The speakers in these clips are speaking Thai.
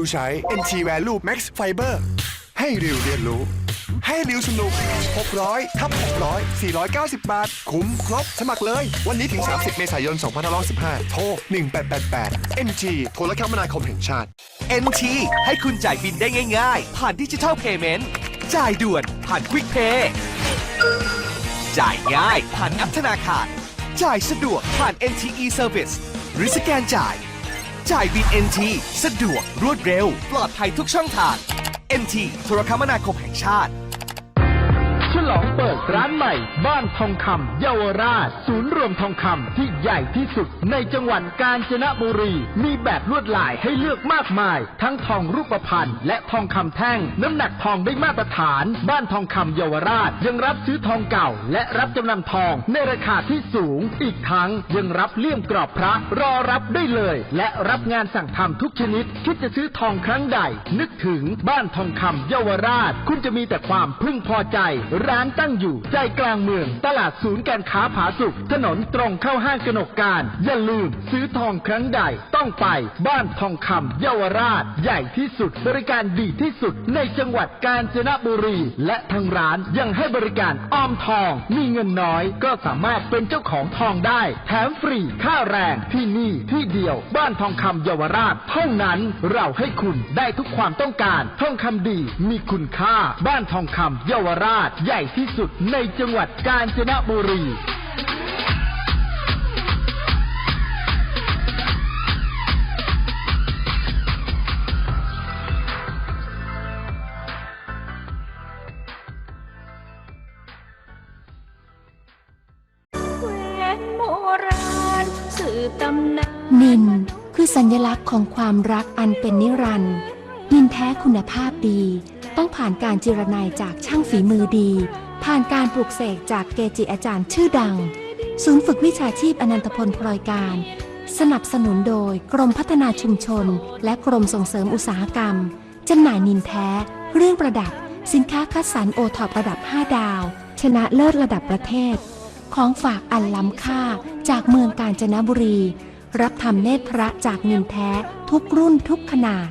ริวใช้ NT Value Max Fiber ให้ริวเรียนรู้ ให้ริวสนุก 600ทับ600 490 บาท คุ้มครบ สมัครเลย วันนี้ถึง 30 เมษายน 2515 โทร 1888 NG โทรคมนาคมแห่งชาติ NT ให้คุณจ่ายบินได้ง่าย ๆ ผ่านดิจิทัลเพย์เมนต์จ่ายด่วนผ่านควิกเพย์จ่ายง่ายผ่านแอปธนาคาร จ่ายสะดวกผ่าน NTE Service หรือสแกนจ่าย จ่ายบิน NT สะดวกรวดเร็ว ปลอดภัยทุกช่องทาง NT โทรคมนาคมแห่งชาติ ลองเปิดร้านใหม่ บ้านทองคำเยาวราช ศูนย์รวมทองคำที่ใหญ่ที่สุดในจังหวัดกาญจนบุรี มีแบบลวดลายให้เลือกมากมาย ทั้งทองรูปพรรณและทองคำแท่ง น้ำหนักทองได้มาตรฐาน บ้านทองคำเยาวราช ยังรับซื้อทองเก่า และรับจำนำทองในราคาที่สูง อีกทั้งยังรับเลี่ยมกรอบพระ รอรับได้เลย และรับงานสั่งทำทุกชนิด คิดจะซื้อทองครั้งใด นึกถึงบ้านทองคำเยาวราช คุณจะมีแต่ความพึงพอใจร้านตั้งอยู่ใจกลางเมือง ตลาดศูนย์การค้าผาสุกถนนตรงเข้าห้างกนกการ อย่าลืมซื้อทองครั้งใดต้องไปบ้านทองคำเยาวราช ใหญ่ที่สุด บริการดีที่สุดในจังหวัดกาญจนบุรี และทางร้านยังให้บริการออมทอง มีเงินน้อยก็สามารถเป็นเจ้าของทองได้ แถมฟรีค่าแรงที่นี่ที่เดียว บ้านทองคำเยาวราชเท่านั้นเราให้คุณได้ทุกความต้องการทองคำดีมีคุณค่า บ้านทองคำเยาวราชใหญ่ที่สุดในจังหวัดกาญจนบุรีแหวนโบราณสืบตำนานนินคือสัญลักษณ์ของความรักอันเป็นนิรันดร์นินแท้คุณภาพดี ต้องผ่านการจิรนัยจากช่างฝีมือดี ผ่านการปลูกเสกจากเกจิอาจารย์ชื่อดัง ศูนย์ฝึกวิชาชีพอนันตพลพลอยการ สนับสนุนโดยกรมพัฒนาชุมชน และกรมส่งเสริมอุตสาหกรรม จำหน่ายนินแท้ เรื่องประดับ สินค้าคัดสรรโอท็อประดับ 5 ดาว ชนะเลิศระดับประเทศ ของฝากอันล้ำค่าจากเมืองกาญจนบุรี รับทำเนตรพระจากนินแท้ ทุกรุ่นทุกขนาด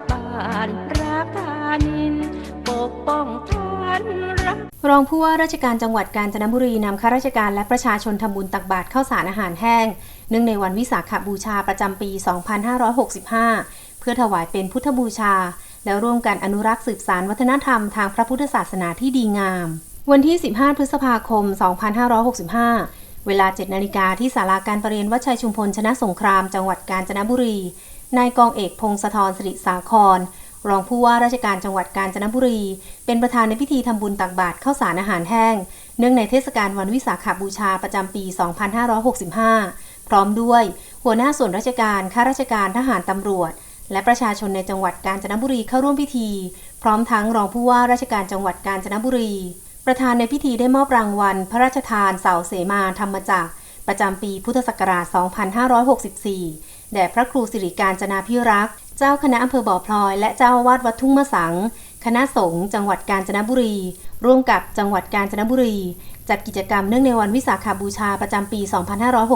าน รองผู้ว่าราชการจังหวัดกาญจนบุรีนำข้าราชการและประชาชนทำบุญตักบาตรข้าวสารอาหารแห้ง เนื่องในวันวิสาขบูชาประจำปี 2565 เพื่อถวายเป็นพุทธบูชา และร่วมกันอนุรักษ์สืบสานวัฒนธรรมทางพระพุทธศาสนาที่ดีงาม วันที่ 15 พฤษภาคม 2565 เวลา 7 นาฬิกาที่ศาลาการประเรียนวัชัยชุมพลชนะสงครามจังหวัดกาญจนบุรี นายกองเอกพงศธรสิริสาคร รองผู้ว่าราชการจังหวัดกาญจนบุรี เป็นประธานในพิธีทำบุญตักบาตรข้าวสารอาหารแห้ง เนื่องในเทศกาลวันวิสาขบูชาประจำปี 2565 พร้อมด้วย หัวหน้าส่วนราชการข้าราชการทหารตำรวจ และประชาชนในจังหวัดกาญจนบุรีเข้าร่วมพิธี พร้อมทั้งรองผู้ว่าราชการจังหวัดกาญจนบุรี ประธานในพิธีได้มอบรางวัล พระราชทานเสาเสมาธรรมจักรประจำปีพุทธศักราช 2564 แด่พระครูสิริการจนาพิรักษ์ เจ้าคณะอำเภอบ่อพลอย และเจ้าวาสวัดทุ่งมะสัง คณะสงฆ์จังหวัดกาญจนบุรี ร่วมกับจังหวัดกาญจนบุรี จัดกิจกรรมเนื่องในวันวิสาขบูชาประจำปี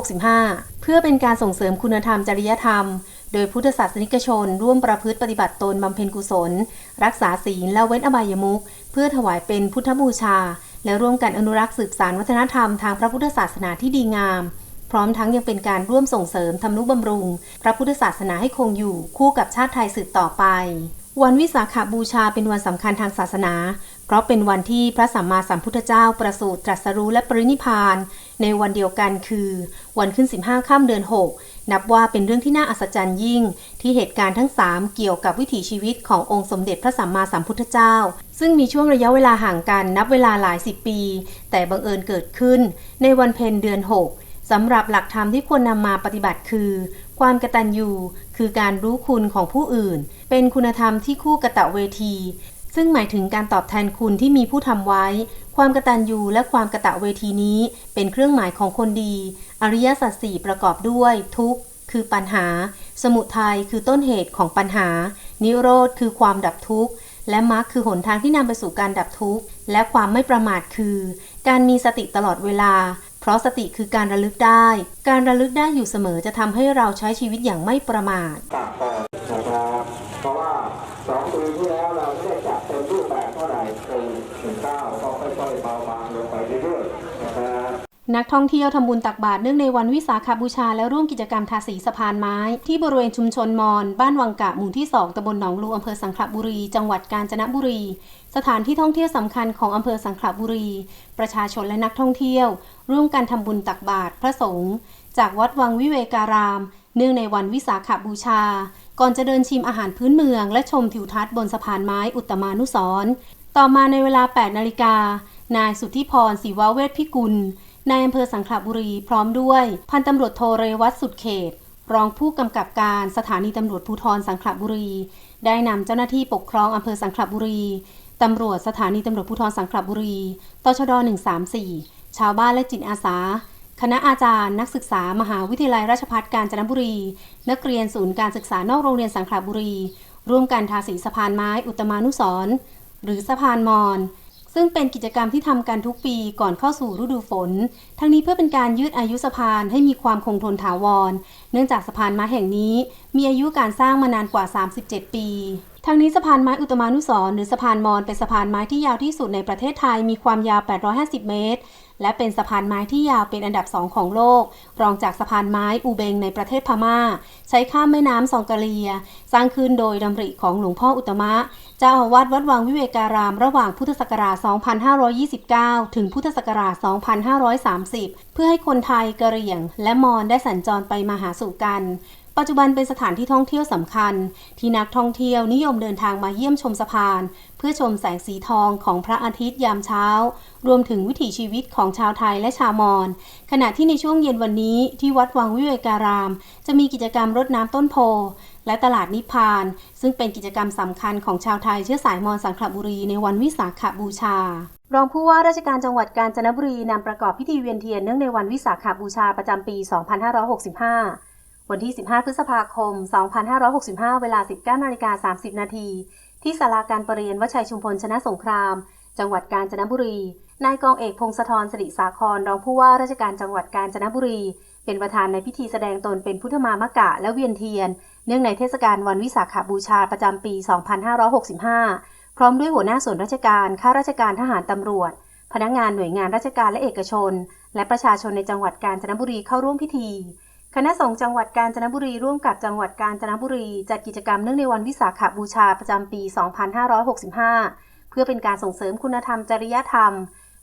2565 เพื่อเป็นการส่งเสริมคุณธรรมจริยธรรม โดยพุทธศาสนิกชน ร่วมประพฤติปฏิบัติตนบำเพ็ญกุศล รักษาศีลและเว้นอบายมุขเพื่อถวายเป็นพุทธบูชา และร่วมกันอนุรักษ์สืบสานวัฒนธรรมทางพระพุทธศาสนาที่ดีงาม พร้อมทั้งยังเป็นการร่วมส่งเสริมทำนุบำรุง พระพุทธศาสนาให้คงอยู่คู่กับชาติไทยสืบต่อไป วันวิสาขบูชาเป็นวันสำคัญทางศาสนา เพราะเป็นวันที่พระสัมมาสัมพุทธเจ้าประสูติตรัสรู้และปรินิพาน ในวันเดียวกันคือ วันขึ้น 15ค่ำเดือน 6 นับว่าเป็นเรื่องที่น่าอัศจรรย์ยิ่ง ที่เหตุการณ์ทั้ง 3 เกี่ยวกับวิถีชีวิตขององค์สมเด็จพระสัมมาสัมพุทธเจ้าซึ่งมีช่วงระยะเวลาห่างกันนับเวลาหลายสิบปี แต่บังเอิญเกิดขึ้น ในวันเพ็ญเดือน 6 สำหรับหลักธรรมที่ควรนำมาปฏิบัติคือ ความกตัญญูคือการรู้คุณของผู้อื่น เป็นคุณธรรมที่คู่กะตะเวที ซึ่งหมายถึงการตอบแทนคุณที่มีผู้ทำไว้ ความกตัญญูและความกะตะเวทีนี้ เป็นเครื่องหมายของคนดี อริยสัจสี่ประกอบด้วย ทุกข์ คือปัญหา สมุทัยคือต้นเหตุของปัญหา นิโรธคือความดับทุกข์และมรรคคือหนทางที่นำไปสู่การดับทุกข์ และความไม่ประมาทคือ การมีสติตลอดเวลา เพราะสติคือการระลึกได้ การระลึกได้อยู่เสมอจะทำให้เราใช้ชีวิตอย่างไม่ประมาท นักท่องเที่ยวทำบุญตักบาตรเนื่องในวันวิสาขบูชาและร่วมกิจกรรมทาสีสะพานไม้ ที่บริเวณชุมชนมอนบ้านวังกะหมู่ที่ 2ตำบลหนองลูอำเภอสังขละบุรี จังหวัดกาญจนบุรี สถานที่ท่องเที่ยวสำคัญของอำเภอสังขละบุรี ประชาชนและนักท่องเที่ยว ร่วมกันทำบุญตักบาตรพระสงฆ์จากวัดวังวิเวการาม เนื่องในวันวิสาขบูชา ก่อนจะเดินชิมอาหารพื้นเมือง และชมทิวทัศน์บนสะพานไม้อุตมานุสร์ต่อมาในเวลา 8 นาฬิกานายสุทธิพรศิวเวทพิกุล นายอำเภอสังขละบุรีพร้อมด้วย พันตำรวจโทเรวัตสุดเขต รองผู้กำกับการสถานีตำรวจภูธรสังขละบุรี ได้นำเจ้าหน้าที่ปกครองอำเภอสังขละบุรีตำรวจสถานีตำรวจภูธรสังขละบุรีตชด134 ชาวบ้านและจิตอาสา คณะอาจารย์ นักศึกษามหาวิทยาลัยราชภัฏกาญจนบุรี นักเรียนศูนย์การศึกษานอกโรงเรียนสังขละบุรี ร่วมกันทาสีสะพานไม้อุตมานุสรหรือสะพานมอน ซึ่งเป็นกิจกรรมที่ทำกันทุกปีก่อนเข้าสู่ฤดูฝน ทั้งนี้เพื่อเป็นการยืดอายุสะพานให้มีความคงทนถาวร เนื่องจากสะพานไม้แห่งนี้ มีอายุการสร้างมานานกว่า 37 ปีทั้งนี้สะพานไม้อุตมานุสรหรือสะพานมอญเป็นสะพานไม้ที่ยาวที่สุดในประเทศไทยมีความยาว 850 เมตร และเป็นสะพานไม้ที่ยาวเป็นอันดับสองของโลก รองจากสะพานไม้อูเบงในประเทศพม่า ใช้ข้ามแม่น้ำซองกะเลีย สร้างขึ้นโดยดำริของหลวงพ่ออุตตมะ เจ้าอาวาสวัดวังวิเวการาม ระหว่างพุทธศักราช 2529 ถึงพุทธศักราช 2530 เพื่อให้คนไทยกะเหรี่ยง และมอญได้สัญจรไปมาหาสู่กัน ปัจจุบันเป็นสถานที่ท่องเที่ยวสำคัญ ที่นักท่องเที่ยวนิยมเดินทางมาเยี่ยมชมสะพาน เพื่อชมแสงสีทองของพระอาทิตย์ยามเช้า รวมถึงวิถีชีวิตของชาวไทยและชาวมอญขณะที่ในช่วงเย็นวันนี้ที่วัดวังวิเวการาม จะมีกิจกรรมรดน้ำต้นโพและตลาดนิพาน ซึ่งเป็นกิจกรรมสำคัญของชาวไทยเชื้อสายมอญสังขละบุรีในวันวิสาขบูชารองผู้ว่าราชการจังหวัดกาญจนบุรีนำประกอบพิธีเวียนเทียนเนื่องในวันวิสาขบูชาประจำปี 2565 วันที่ 15 พฤษภาคม 2565 เวลา 19นาฬิกา30 นาที ที่ศาลาการประเรียนวชัยชุมพลชนะสงคราม จังหวัดกาญจนบุรี นายกองเอกพงศธรสิริสาครรองผู้ว่าราชการจังหวัดกาญจนบุรี เป็นประธานในพิธีแสดงตนเป็นพุทธมามกะและเวียนเทียน เนื่องในเทศกาลวันวิสาขบูชาประจำปี 2565 พร้อมด้วยหัวหน้าส่วนราชการข้าราชการทหารตำรวจ พนักงานหน่วยงานราชการและเอกชน และประชาชนในจังหวัดกาญจนบุรีเข้าร่วมพิธี คณะสงฆ์จังหวัดกาญจนบุรีร่วมกับจังหวัดกาญจนบุรีจัดกิจกรรมเนื่องในวันวิสาขบูชาประจำปี 2565 เพื่อเป็นการส่งเสริมคุณธรรมจริยธรรม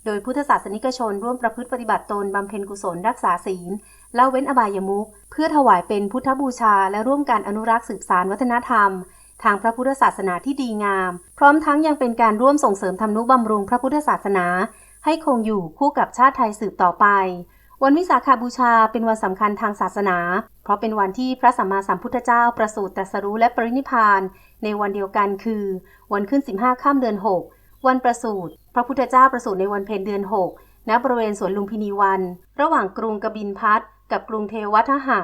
โดยพุทธศาสนิกชนร่วมประพฤติปฏิบัติตนบำเพ็ญกุศลรักษาศีลละเว้นอบายมุขเพื่อถวายเป็นพุทธบูชา และร่วมการอนุรักษ์สืบสานวัฒนธรรม ทางพระพุทธศาสนาที่ดีงาม พร้อมทั้งยังเป็นการร่วมส่งเสริมทำนุบำรุงพระพุทธศาสนา ให้คงอยู่คู่กับชาติไทยสืบต่อไป วันวิสาขบูชาเป็นวันสำคัญทางศาสนา เพราะเป็นวันที่พระสัมมาสัมพุทธเจ้าประสูติตรัสรู้และปรินิพาน ในวันเดียวกันคือ วันขึ้น 15ข้ามเดือน 6 วันประสูติ พระพุทธเจ้าประสูติในวันเพ็ญเดือน 6 ณ บริเวณสวนลุมพินีวัน ระหว่างกรุงกบินพัทกับกรุงเทวทหะ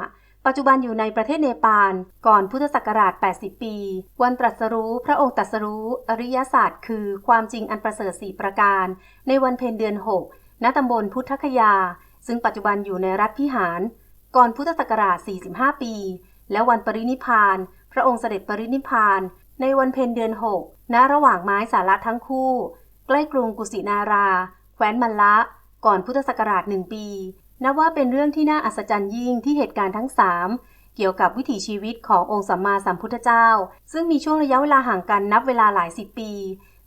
ปัจจุบันอยู่ในประเทศเนปาล ก่อนพุทธศักราช 80 ปี วันตรัสรู้ พระองค์ตรัสรู้อริยศาสตร์คือความจริงอันประเสริฐสี่ประการ ในวันเพ็ญเดือน 6 ณตำบลพุทธคยา ซึ่งปัจจุบันอยู่ในรัฐพิหาร ก่อนพุทธศักราช 45 ปี และวันปรินิพาน พระองค์เสด็จปรินิพพาน ในวันเพ็ญเดือน 6 ณ ระหว่างไม้สาระทั้งคู่ ใกล้กรุงกุสินารา แคว้นมัลละ ก่อนพุทธศักราชหนึ่งปี นับว่าเป็นเรื่องที่น่าอัศจรรย์ยิ่งที่เหตุการณ์ทั้งสามเกี่ยวกับวิถีชีวิตขององค์สัมมาสัมพุทธเจ้า ซึ่งมีช่วงระยะเวลาห่างกันนับเวลาหลายสิบปี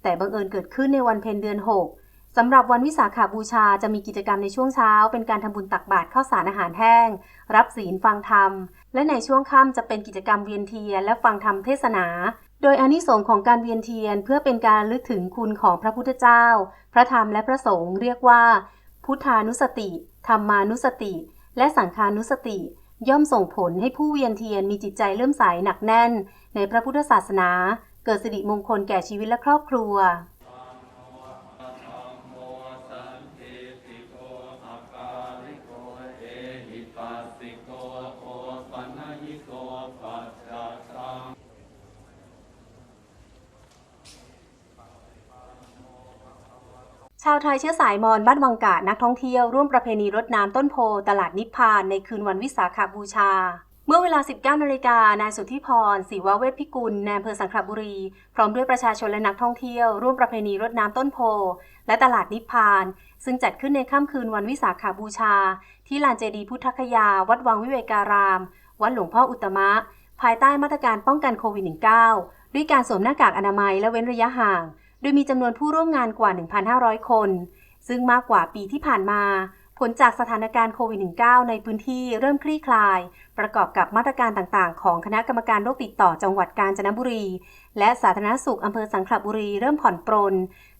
แต่บังเอิญเกิดขึ้นในวันเพ็ญเดือน 6 สำหรับวันวิสาขาบูชาจะมีกิจกรรมในช่วงเช้า เป็นการทำบุญตักบาตรข้าวสารอาหารแห้ง รับศีลฟังธรรม และในช่วงค่ำจะเป็นกิจกรรมเวียนเทียนและฟังธรรมเทศนา โดยอานิสงส์ของการเวียนเทียนเพื่อเป็นการลึกถึงคุณของพระพุทธเจ้า พระธรรมและพระสงฆ์เรียกว่า พุทธานุสติ ธรรมานุสติ และสังฆานุสติ ย่อมส่งผลให้ผู้เวียนเทียนมีจิตใจเลื่อมใสหนักแน่น ในพระพุทธศาสนา เกิดสิริมงคลแก่ชีวิตและครอบครัว เอหิ ชาวไทยเชื้อสายมอญบ้านวังกาดนักท่องเที่ยวร่วมประเพณีรดน้ำต้นโพตลาดนิพพานในคืนวันวิสาขบูชา เมื่อเวลา 19นาฬิกานายสุทธิพรศรีวเวทพิกุลนายอำเภอสังขบุรี พร้อมด้วยประชาชนและนักท่องเที่ยว ร่วมประเพณีรดน้ำต้นโพ และตลาดนิพพาน ซึ่งจัดขึ้นในค่ำคืนวันวิสาขบูชา ที่ลานเจดีย์พุทธคยา วัดวังวิเวการาม วัดหลวงพ่ออุตตมะ ภายใต้มาตรการป้องกันโควิด -19 ด้วยการสวมหน้ากากอนามัยและเว้นระยะห่าง โดยมีจำนวนผู้ร่วมงานกว่า 1,500 คน ซึ่งมากกว่าปีที่ผ่านมา ผลจากสถานการณ์โควิด -19 ในพื้นที่เริ่มคลี่คลาย ประกอบกับมาตรการต่างๆ ของคณะกรรมการโรคติดต่อจังหวัดกาญจนบุรี และสาธารณสุขอำเภอสังขละบุรีเริ่มผ่อนปรน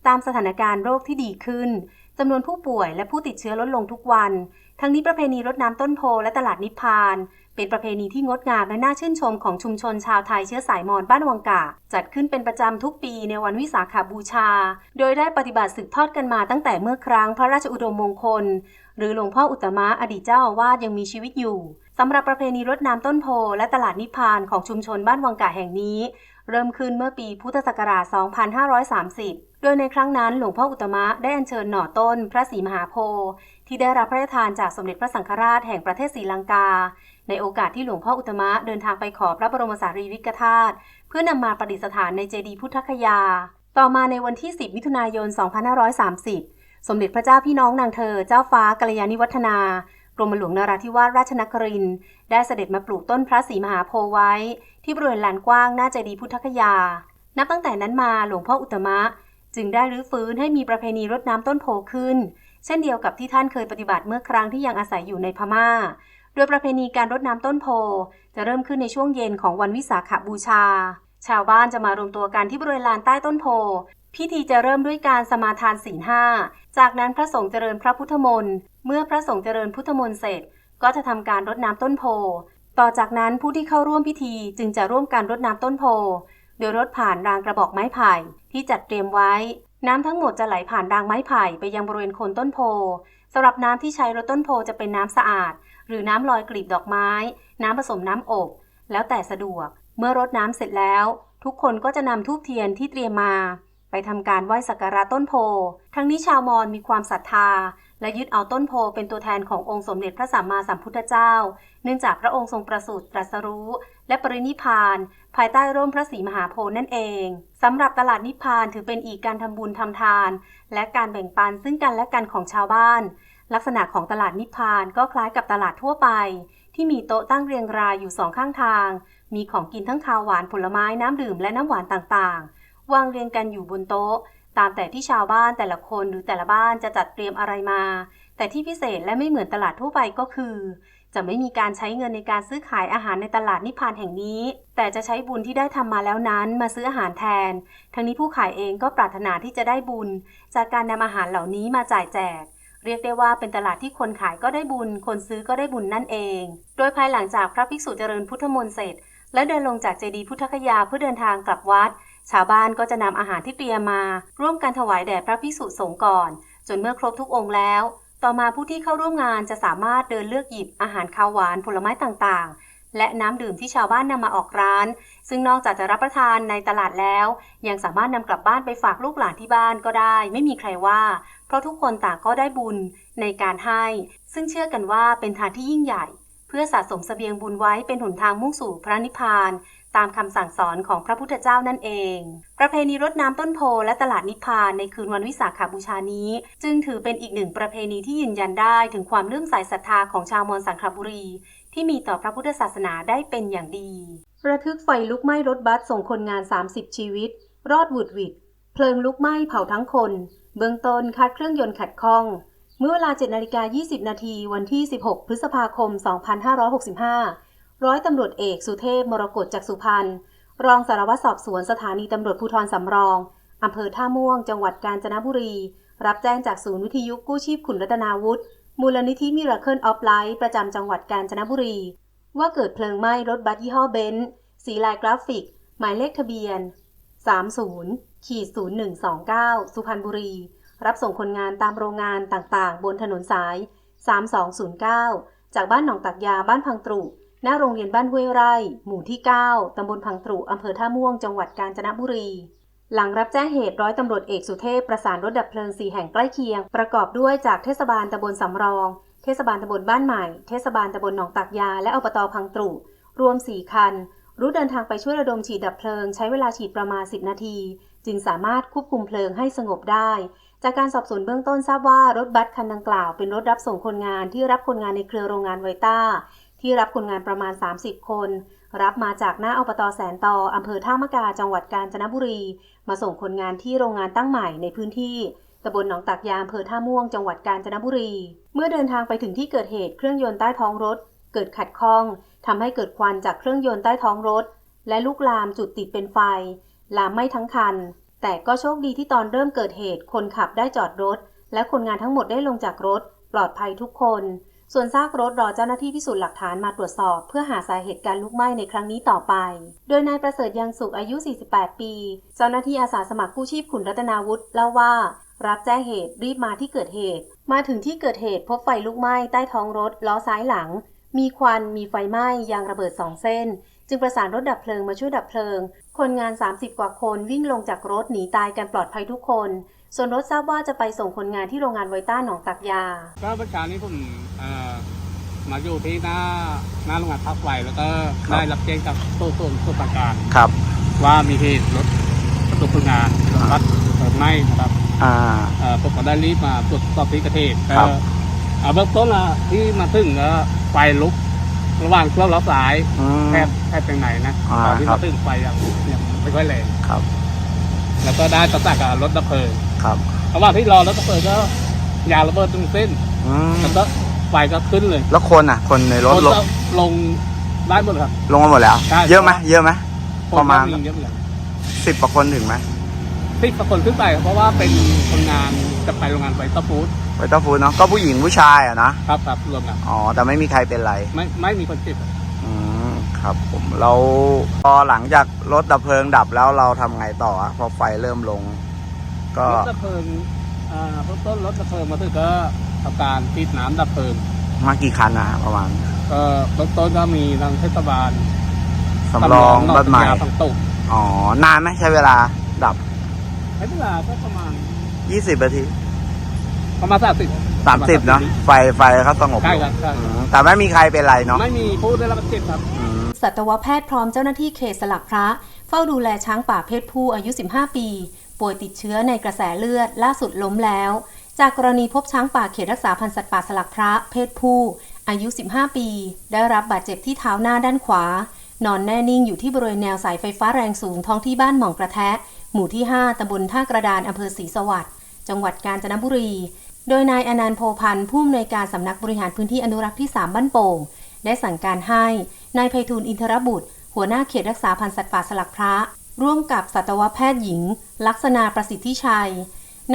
ตามสถานการณ์โรคที่ดีขึ้นจำนวนผู้ป่วยและผู้ติดเชื้อลดลงทุกวัน ทั้งนี้ประเพณีรดน้ำต้นโพและตลาดนิพพาน เป็นประเพณีที่งดงามและน่าชื่นชมของชุมชนชาวไทยเชื้อสายมอญบ้านวังกาจัดขึ้นเป็นประจำทุกปีในวันวิสาขบูชา โดยได้ปฏิบัติสืบทอดกันมาตั้งแต่เมื่อครั้งพระราชอุดมมงคล หรือหลวงพ่ออุตมะอดีตเจ้าอาวาสยังมีชีวิตอยู่สำหรับประเพณีรดน้ำต้นโพและตลาดนิพพานของชุมชนบ้านวังกาแห่งนี้ เริ่มขึ้นเมื่อปีพุทธศักราช 2530โดยในครั้งนั้นหลวงพ่ออุตตมะได้อัญเชิญหน่อต้นพระศรีมหาโพธิ์ที่ได้รับพระราชทานจากสมเด็จพระสังฆราชแห่งประเทศศรีลังกา ในโอกาสที่หลวงพ่ออุตมะเดินทางไปขอพระบรมสารีริกธาตุเพื่อนำมาประดิษฐานในเจดีย์พุทธคยา ต่อมาในวันที่ 10 มิถุนายน 2530 สมเด็จพระเจ้าพี่น้องนางเธอ เจ้าฟ้ากัลยาณิวัฒนากรมหลวงนราธิวาสราชนครินได้เสด็จมาปลูกต้นพระศรีมหาโพธิ์ไว้ ที่บริเวณลานกว้างหน้าเจดีย์พุทธคยา นับตั้งแต่นั้นมาหลวงพ่ออุตมะ จึงได้รื้อฟื้นให้มีประเพณีรดน้ำต้นโพขึ้น เช่นเดียวกับที่ท่านเคยปฏิบัติเมื่อครั้งที่ยังอาศัยอยู่ในพม่า โดยประเพณีการรดน้ำต้นโพจะเริ่มขึ้นในช่วงเย็นของวันวิสาขบูชา ชาวบ้านจะมารวมตัวกันที่บริเวณลานใต้ต้นโพ พิธีจะเริ่มด้วยการสมาทานศีลห้า จากนั้นพระสงฆ์เจริญพระพุทธมนต์ เมื่อพระสงฆ์เจริญพุทธมนต์เสร็จ ก็จะทำการรดน้ำต้นโพ ต่อจากนั้นผู้ที่เข้าร่วมพิธีจึงจะร่วมการรดน้ำต้นโพ โดยรถผ่านรางกระบอกไม้ไผ่ที่จัดเตรียมไว้ น้ำทั้งหมดจะไหลผ่านรางไม้ไผ่ไปยังบริเวณโคนต้นโพสำหรับน้ำที่ใช้รดต้นโพจะเป็นน้ำสะอาด หรือน้ำลอยกลีบดอกไม้ น้ำผสมน้ำอบ แล้วแต่สะดวก เมื่อรดน้ำเสร็จแล้ว ทุกคนก็จะนำทูบเทียนที่เตรียมมา ไปทำการไหว้สักการะต้นโพ ทั้งนี้ชาวมอญมีความศรัทธา และยึดเอาต้นโพเป็นตัวแทนขององค์สมเด็จพระสัมมาสัมพุทธเจ้า เนื่องจากพระองค์ทรงประสูติตรัสรู้ และปรินิพาน ภายใต้ร่มพระศรีมหาโพธิ์นั่นเองสำหรับตลาดนิพพานถือเป็นอีกการทำบุญทำทาน และการแบ่งปันซึ่งกันและกันของชาวบ้าน ลักษณะของตลาดนิพพานก็คล้ายกับตลาดทั่วไป ที่มีโต๊ะตั้งเรียงรายอยู่สองข้างทาง มีของกินทั้งคาวหวานผลไม้น้ำดื่มและน้ำหวานต่างๆ วางเรียงกันอยู่บนโต๊ะ ตามแต่ที่ชาวบ้านแต่ละคนหรือแต่ละบ้านจะจัดเตรียมอะไรมา แต่ที่พิเศษและไม่เหมือนตลาดทั่วไปก็คือ จะไม่มีการใช้เงินในการซื้อขายอาหารในตลาดนิพพานแห่งนี้ แต่จะใช้บุญที่ได้ทำมาแล้วนั้นมาซื้ออาหารแทน ทั้งนี้ผู้ขายเองก็ปรารถนาที่จะได้บุญ จากการนำอาหารเหล่านี้มาจ่ายแจก เรียกได้ว่าเป็นตลาดที่คนขายก็ได้บุญ คนซื้อก็ได้บุญนั่นเอง โดยภายหลังจากพระภิกษุเจริญพุทธมนต์เสร็จ และเดินลงจากเจดีย์พุทธคยาเพื่อเดินทางกลับวัด ชาวบ้านก็จะนำอาหารที่เตรียมมา ร่วมกันถวายแด่พระภิกษุสงฆ์ก่อน จนเมื่อครบทุกองค์แล้ว ต่อมาผู้ที่เข้าร่วมงานจะสามารถเดินเลือกหยิบอาหารคาวหวานผลไม้ต่างๆ และน้ำดื่มที่ชาวบ้านนำมาออกร้าน ซึ่งนอกจากจะรับประทานในตลาดแล้ว ยังสามารถนำกลับบ้านไปฝากลูกหลานที่บ้านก็ได้ ไม่มีใครว่า เพราะทุกคนต่างก็ได้บุญในการให้ ซึ่งเชื่อกันว่าเป็นทานที่ยิ่งใหญ่ เพื่อสะสมเสบียงบุญไว้เป็นหนทางมุ่งสู่พระนิพพาน ตามคำสั่งสอนของพระพุทธเจ้านั่นเอง ประเพณีรดน้ำต้นโพและตลาดนิพพานในคืนวันวิสาขบูชานี้ จึงถือเป็นอีกหนึ่งประเพณีที่ยืนยันได้ถึงความเลื่อมใสศรัทธาของชาวมอญสังขบุรี ที่มีต่อพระพุทธศาสนาได้เป็นอย่างดี ระทึกไฟลุกไหม้รถบัสส่งคนงาน 30 ชีวิต รอดหวุดหวิด เพลิงลุกไหม้เผาทั้งคน เบื้องต้นคาดเครื่องยนต์ขัดข้อง เมื่อเวลา7นาฬิกา20 นาทีวันที่ 16 พฤษภาคม 2565 ร้อยตำรวจเอกสุเทพมรกตจากสุพรรณรองสารวัตรสอบสวนสถานีตำรวจภูธรสำรองอำเภอท่าม่วง จังหวัดกาญจนบุรี รับแจ้งจากศูนย์วิทยุกู้ชีพขุนรัตนาวุฒิ มูลนิธิมิราเคิลออฟไลท์ประจำจังหวัดกาญจนบุรี ว่าเกิดเพลิงไหม้รถบัสยี่ห้อเบนซ์สีลายกราฟิก หมายเลขทะเบียน 30ขีด0129 สุพรรณบุรี รับส่งคนงานตามโรงงานต่างๆ บนถนนสาย 3209 จากบ้านหนองตักยาบ้านพังตรุ หน้าโรงเรียนบ้านห้วยไร่ หมู่ที่ 9 ตำบลพังตรุ อำเภอท่าม่วง จังหวัดกาญจนบุรี หลังรับแจ้งเหตุร้อยตำรวจเอกสุเทพประสานรถดับเพลิงสีแห่งใกล้เคียง ประกอบด้วยจากเทศบาลตำบลสำรอง เทศบาลตำบลบ้านใหม่ เทศบาลตำบลหนองตักยา และอบตพังตรุรวม 4 คัน รู้เดินทางไปช่วยระดมฉีดดับเพลิง ใช้เวลาฉีดประมาณ 10 นาที จึงสามารถควบคุมเพลิงให้สงบได้ จากการสอบสวนเบื้องต้นทราบว่ารถบัสคันดังกล่าวเป็นรถรับส่งคนงานที่รับคนงานในเครือโรงงานไวต้า ที่รับคนงานประมาณ 30 คน รับมาจากหน้าอบตแสนตออำเภอท่ามะกาจังหวัดกาญจนบุรี มาส่งคนงานที่โรงงานตั้งใหม่ในพื้นที่ตำบลหนองตักยามอำเภอท่าม่วงจังหวัดกาญจนบุรี เมื่อเดินทางไปถึงที่เกิดเหตุเครื่องยนต์ใต้ท้องรถ เกิดขัดข้องทำให้เกิดควันจากเครื่องยนต์ใต้ท้องรถ และลุกลามจุดติดเป็นไฟ ลามไหม้ทั้งคัน แต่ก็โชคดีที่ตอนเริ่มเกิดเหตุคนขับได้จอดรถ และคนงานทั้งหมดได้ลงจากรถ ปลอดภัยทุกคน ส่วนซากรถรอเจ้าหน้าที่พิสูจน์หลักฐานมาตรวจสอบ เพื่อหาสาเหตุการลุกไหม้ในครั้งนี้ต่อไป โดยนายประเสริฐยังสุขอายุ 48 ปี เจ้าหน้าที่อาสาสมัครกู้ชีพขุนรัตนาวุฒิเล่าว่า รับแจ้งเหตุรีบมาที่เกิดเหตุ มาถึงที่เกิดเหตุพบไฟลุกไหม้ใต้ท้องรถล้อซ้ายหลัง มีควันมีไฟไหม้ยางระเบิดสองเส้น จึงประสานรถดับเพลิงมาช่วยดับเพลิง คนงาน 30 กว่าคนวิ่งลงจากรถหนีตายกันปลอดภัยทุกคน ส่วนรถทราบว่าจะไปส่งคนงานที่โรงงานไวต้าหนองตักยา ก็เมื่อเช้านี้ผมเอ่อมาอยู่ที่หน้าหน้าโรงงานพักไฟแล้วก็ได้รับแจ้งจากตู้ส่วนสุประการครับ ว่ามีเหตุรถประตูพงงานรถบัสเปิดไหม้นะครับ อ่า เอ่อผมก็ได้รีบมาตรวจสอบที่เกิดเหตุครับก็เอ่อเบื้องต้นอะที่มาถึงก็ไฟลุก ระหว่างช่วงล้อซ้ายอืม แทบแทบเป็นไหนนะอ่าตอนที่ครัมาบ ถึงไฟยังยังไม่ค่อยแรงครับ แล้วก็ได้ประสานกับรถดับเพลิงครับระหว่างที่รอรถดับเพลิงก็ยางระเบิดตรงเส้นอืมแล้วก็ไฟก็ขึ้นเลยแล้วคนอะ คนในรถคนลงก็ลงได้หมดครับ ลงมาหมดแล้ว ใช่ เยอะไหมเยอะไหมคนประมาณก็เยอะเหมือนกันสิบกว่าคนถึงไหมสิบกว่าคนขึ้นไปครับเพราะว่าเป็นคนงานจะไปโรงงานไวท์เตอร์ฟู้ดไวต้าฟูดเนาะก็ผู้หญิงผู้ชายอะนะครับครับรวมกันอ๋อแต่ไม่มีใครเป็นไร ไม่ไม่มีคนเจ็บครับอืม ครับ ผมเราพอหลังจากรถดับเพลิงดับแล้วเราทำไงต่ออะพอไฟเริ่มลง ก็รถดับเพลิงอ่าเบื้องต้นรถดับเพลิงมาถึงก็ทำการฉีดน้ำดับเพลิงมากี่คันนะประมาณก็เบื้องต้นก็มีทางเทศบาลสำรองนบัตรใหม่ยาฝั่งตกอ๋อนานไหมใช้เวลาดับใช้เวลาก็ประมาณ20นาทีประมาณสามสิบ30เนาะไฟไฟเขาสงบใช่ลงครับใช่อืมแต่ไม่มีใครเป็นไรเนาะไม่มีผู้ได้รับบาดเจ็บครับ อืม สัตวแพทย์พร้อมเจ้าหน้าที่เขตสลักพระ เฝ้าดูแลช้างป่าเพศผู้อายุ 15 ปี ป่วยติดเชื้อในกระแสเลือด ล่าสุดล้มแล้ว จากกรณีพบช้างป่าเขตรักษาพันธุ์สัตว์ป่าสลักพระ เพศผู้ อายุ 15 ปี ได้รับบาดเจ็บที่เท้าหน้าด้านขวา นอนแน่นิ่งอยู่ที่บริเวณแนวสายไฟฟ้าแรงสูงท้องที่บ้านหม่องกระแทะ หมู่ที่ 5ตำบลท่ากระดานอำเภอศรีสวัสดิ์จังหวัดกาญจนบุรี โดยนายอนันต์โพพันธ์ผู้อำนวยการสำนักบริหารพื้นที่อนุรักษ์ที่ 3 บ้านโป่งได้สั่งการให้ นายไพฑูรย์อินทรบุตร หัวหน้าเขตรักษาพันธุ์สัตว์ป่าสลักพระ ร่วมกับสัตวแพทย์หญิง ลักษณาประสิทธิชัย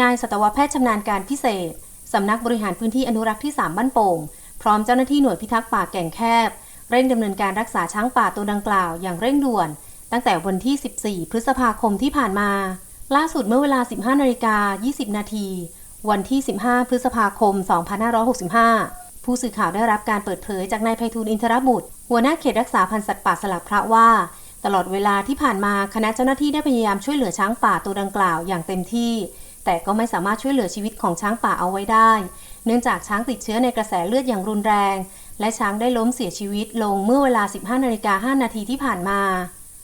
นายสัตวแพทย์ชำนาญการพิเศษ สำนักบริหารพื้นที่อนุรักษ์ที่ 3 บ้านโป่ง พร้อมเจ้าหน้าที่หน่วยพิทักษ์ป่าแก่งแคบ เร่งดำเนินการรักษาช้างป่าตัวดังกล่าวอย่างเร่งด่วน ตั้งแต่วันที่ 14 พฤษภาคมที่ผ่านมา ล่าสุดเมื่อเวลา 15นาฬิกา20 นาที วันที่ 15 พฤษภาคม 2565 ผู้สื่อข่าวได้รับการเปิดเผยจากนายไพฑูรย์อินทรบุตร หัวหน้าเขตรักษาพันธุ์สัตว์ป่าสลักพระว่า ตลอดเวลาที่ผ่านมาคณะเจ้าหน้าที่ได้พยายามช่วยเหลือช้างป่าตัวดังกล่าวอย่างเต็มที่ แต่ก็ไม่สามารถช่วยเหลือชีวิตของช้างป่าเอาไว้ได้ เนื่องจากช้างติดเชื้อในกระแสเลือดอย่างรุนแรง และช้างได้ล้มเสียชีวิตลงเมื่อเวลา 15นาฬิกา5นาทีที่ผ่านมา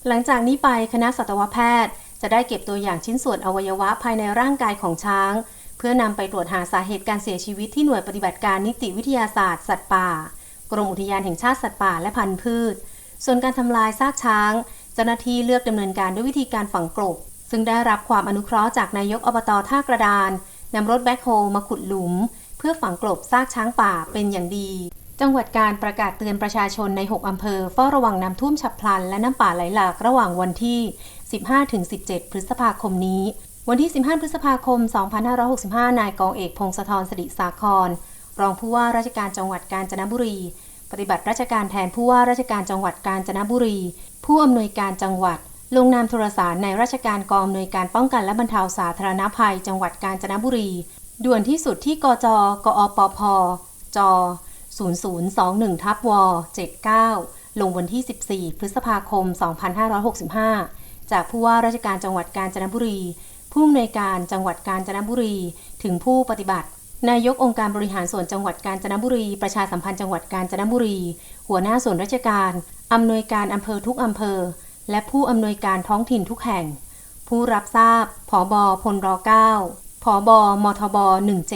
หลังจากนี้ไปคณะสัตวแพทย์ จะได้เก็บตัวอย่างชิ้นส่วนอวัยวะภายในร่างกายของช้าง พื่อนำไปตรวจหาสาเหตุการเสียชีวิตที่หน่วยปฏิบัติการนิติวิทยาศาสตร์ สัตว์ป่า กรมอุทยานแห่งชาติสัตว์ป่าและพันธุ์พืช ส่วนการทำลายซากช้าง เจ้าหน้าที่เลือกดำเนินการด้วยวิธีการฝังกลบ ซึ่งได้รับความอนุเคราะห์จากนายกอบตท่ากระดานนำรถแบ็คโฮลมาขุดหลุม เพื่อฝังกลบซากช้างป่าเป็นอย่างดี จังหวัดการประกาศเตือนประชาชนใน 6 อำเภอเฝ้าระวังน้ำท่วมฉับพลัน และน้ำป่าไหลหลากระหว่างวันที่ 15-17 พฤษภาคมนี้ วันที่ 15 พฤษภาคม 2565 นายกองเอกพงศธรสิริสาคร รองผู้ว่าราชการจังหวัดกาญจนบุรี ปฏิบัติราชการแทนผู้ว่าราชการจังหวัดกาญจนบุรี ผู้อำนวยการจังหวัด ลงนามโทรสารในราชการกองอำนวยการป้องกันและบรรเทาสาธารณภัย จังหวัดกาญจนบุรี ด่วนที่สุดที่กจ กอปพ จ 0021ทับว79 ลงวันที่ 14 พฤษภาคม 2565 จากผู้ว่าราชการจังหวัดกาญจนบุรี ผู้อำนวยการจังหวัดกาญจนบุรี ถึงผู้ปฏิบัติ นายกองค์การบริหารส่วนจังหวัดกาญจนบุรี ประชาสัมพันธ์จังหวัดกาญจนบุรี หัวหน้าส่วนราชการอำนวยการอำเภอทุกอำเภอ และผู้อำนวยการท้องถิ่นทุกแห่ง ผู้รับทราบผอบอพลร9ผอบอมทบ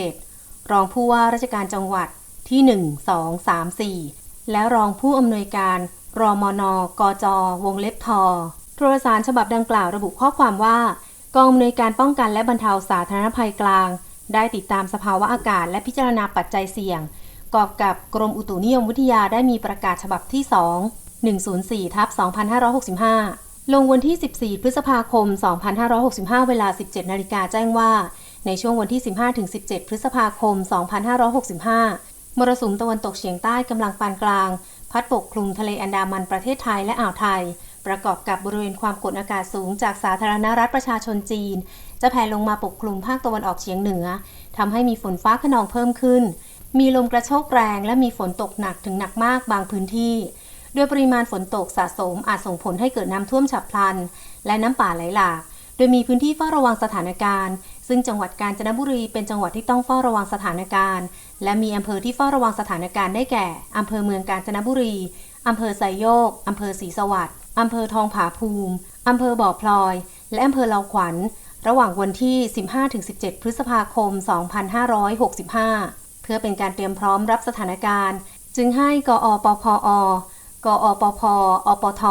17 รองผู้ว่าราชการจังหวัดที่ 1 2 3 4 และรองผู้อำนวยการรอมนกจ วงเล็บทอโทรสารฉบับดังกล่าวระบุข้อความว่า กองอำนวยการป้องกันและบรรเทาสาธารณภัยกลาง ได้ติดตามสภาวะอากาศและพิจารณาปัจจัยเสี่ยง กอบกับกรมอุตุนิยมวิทยาได้มีประกาศฉบับที่ 2 104ทับ2565 ลงวันที่ 14 พฤษภาคม 2565 เวลา 17 นาฬิกาแจ้งว่า ในช่วงวันที่ 15-17 พฤษภาคม 2565 มรสุมตะวันตกเฉียงใต้กำลังปานกลาง พัดปกคลุมทะเลอันดามันประเทศไทยและอ่าวไทย ประกอบกับบริเวณความกดอากาศสูงจากสาธารณรัฐประชาชนจีน จะแผ่ลงมาปกคลุมภาคตะวันออกเฉียงเหนือทำให้มีฝนฟ้าขนองเพิ่มขึ้น มีลมกระโชกแรงและมีฝนตกหนักถึงหนักมากบางพื้นที่ โดยปริมาณฝนตกสะสมอาจส่งผลให้เกิดน้ำท่วมฉับพลัน และน้ำป่าไหลหลาก โดยมีพื้นที่เฝ้าระวังสถานการณ์ ซึ่งจังหวัดกาญจนบุรีเป็นจังหวัดที่ต้องเฝ้าระวังสถานการณ์ และมีอำเภอที่เฝ้าระวังสถานการณ์ได้แก่อำเภอเมืองกาญจนบุรีอำเภอไซโยก อำเภอศรีสวัสดิ์ อำเภอทองผาภูมิ อำเภอบ่อพลอย และอำเภอเลาขวัญ ระหว่างวันที่ 15-17 พฤษภาคม 2565 เพื่อเป็นการเตรียมพร้อมรับสถานการณ์ จึงให้กอปพอ กอปพอปท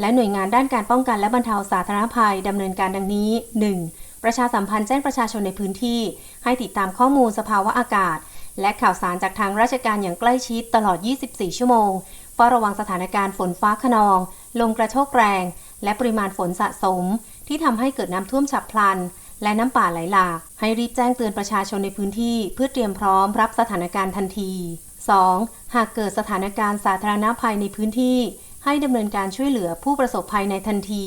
และหน่วยงานด้านการป้องกันและบรรเทาสาธารณภัยดำเนินการดังนี้ 1. ประชาสัมพันธ์แจ้งประชาชนในพื้นที่ ให้ติดตามข้อมูลสภาวะอากาศ และข่าวสารจากทางราชการอย่างใกล้ชิดตลอด 24 ชั่วโมงเฝ้าระวังสถานการณ์ฝนฟ้าขนอง ลมกระโชกแรง และปริมาณฝนสะสม ที่ทำให้เกิดน้ำท่วมฉับพลัน และน้ำป่าไหลหลาก ให้รีบแจ้งเตือนประชาชนในพื้นที่ เพื่อเตรียมพร้อมรับสถานการณ์ทันที 2. หากเกิดสถานการณ์สาธารณภัยในพื้นที่ ให้ดำเนินการช่วยเหลือผู้ประสบภัยในทันที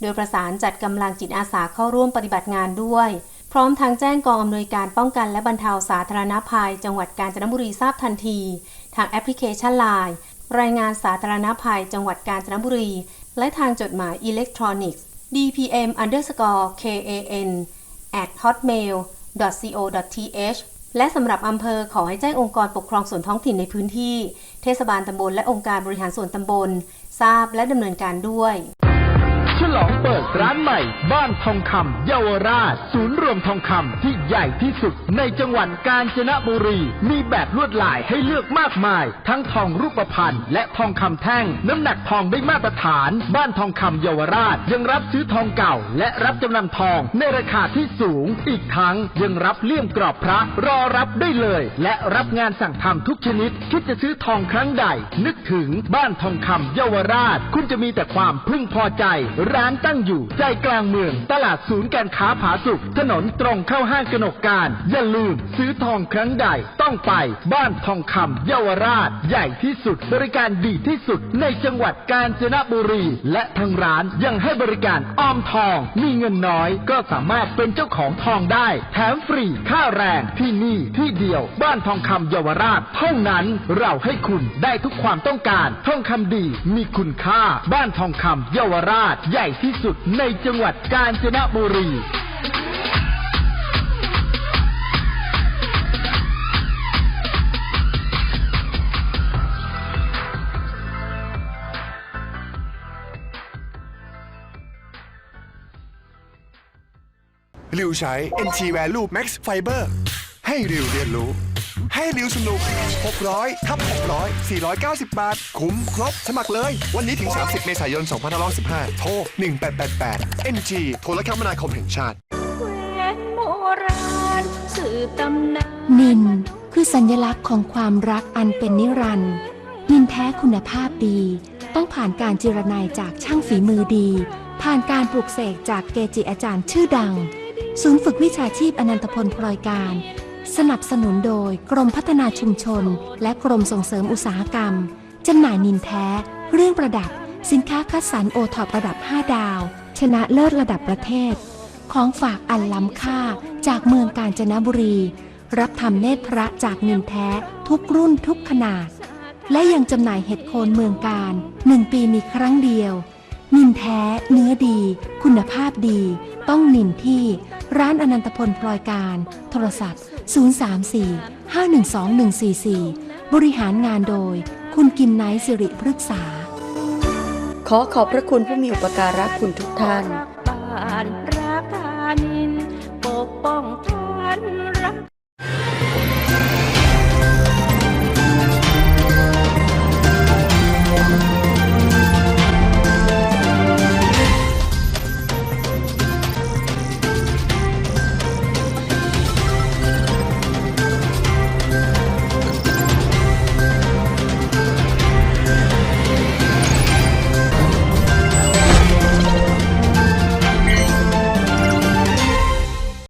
โดยประสานจัดกำลังจิตอาสาเข้าร่วมปฏิบัติงานด้วย พร้อมทางแจ้งกองอำนวยการป้องกันและบรรเทาสาธารณภัย จังหวัดกาญจนบุรีทราบทันที ทางแอปพลิเคชัน Line รายงานสาธารณภัยจังหวัดกาญจนบุรี และทางจดหมายอิเล็กทรอนิกส์ dpm underscore kan at hotmail co th และสำหรับอำเภอขอให้แจ้งองค์กรปกครองส่วนท้องถิ่นในพื้นที่ เทศบาลตำบลและองค์การบริหารส่วนตำบล ทราบและดำเนินการด้วย ฉลองเปิดร้านใหม่ บ้านทองคำเยาวราช ศูนย์รวมทองคำที่ใหญ่ที่สุดในจังหวัดกาญจนบุรี มีแบบลวดลายให้เลือกมากมาย ทั้งทองรูปพรรณและทองคำแท่ง น้ำหนักทองได้มาตรฐาน บ้านทองคำเยาวราช ยังรับซื้อทองเก่า และรับจำนำทองในราคาที่สูง อีกทั้งยังรับเลี่ยมกรอบพระรอรับได้เลย และรับงานสั่งทำทุกชนิดคิดจะซื้อทองครั้งใด นึกถึงบ้านทองคำเยาวราช คุณจะมีแต่ความพึงพอใจร้านตั้งอยู่ ใจกลางเมือง ตลาดศูนย์การค้าผาสุกถนนตรงเข้าห้างกนกการ อย่าลืมซื้อทองครั้งใดต้องไป บ้านทองคำเยาวราช ใหญ่ที่สุด บริการดีที่สุดในจังหวัดกาญจนบุรี และทางร้านยังให้บริการออมทอง มีเงินน้อยก็สามารถเป็นเจ้าของทองได้ แถมฟรีค่าแรงที่นี่ที่เดียว บ้านทองคำเยาวราชเท่านั้นเราให้คุณได้ทุกความต้องการทองคำดีมีคุณค่า บ้านทองคำเยาวราชใหญ่ที่สุดในจังหวัดกาญจนบุรีริวใช้ NT Value Max Fiber ให้ริวเรียนรู้ ให้ริวสนุก 600ทับ600 490 บาท คุ้มครบ สมัครเลย วันนี้ถึง 30 เมษายน 2515โทร 1888 NG โทรคมนาคมแห่งชาติแหวนโบราณสืบตำนานนินคือสัญลักษณ์ของความรักอันเป็นนิรันดร์นินแท้คุณภาพดี ต้องผ่านการจิรนัยจากช่างฝีมือดี ผ่านการปลูกเสกจากเกจิอาจารย์ชื่อดัง ศูนย์ฝึกวิชาชีพอนันตพลพลอยการ สนับสนุนโดยกรมพัฒนาชุมชน และกรมส่งเสริมอุตสาหกรรม จำหน่ายนินแท้ เครื่องประดับ สินค้าคัดสรรโอท็อประดับ 5 ดาว ชนะเลิศระดับประเทศ ของฝากอันล้ำค่าจากเมืองกาญจนบุรี รับทำเนตรพระจากนินแท้ ทุกรุ่นทุกขนาด และยังจำหน่ายเห็ดโคนเมืองการหนึ่งปีมีครั้งเดียว นินแท้ เนื้อดี คุณภาพดี ต้องนินที่ ร้านอนันตพลพลอยการ โทรศัพท์ 034 512 144 บริหารงานโดย คุณกิมไนท์สิริพฤกษา ขอขอบพระคุณผู้มีอุปการะคุณทุกท่านบ้าน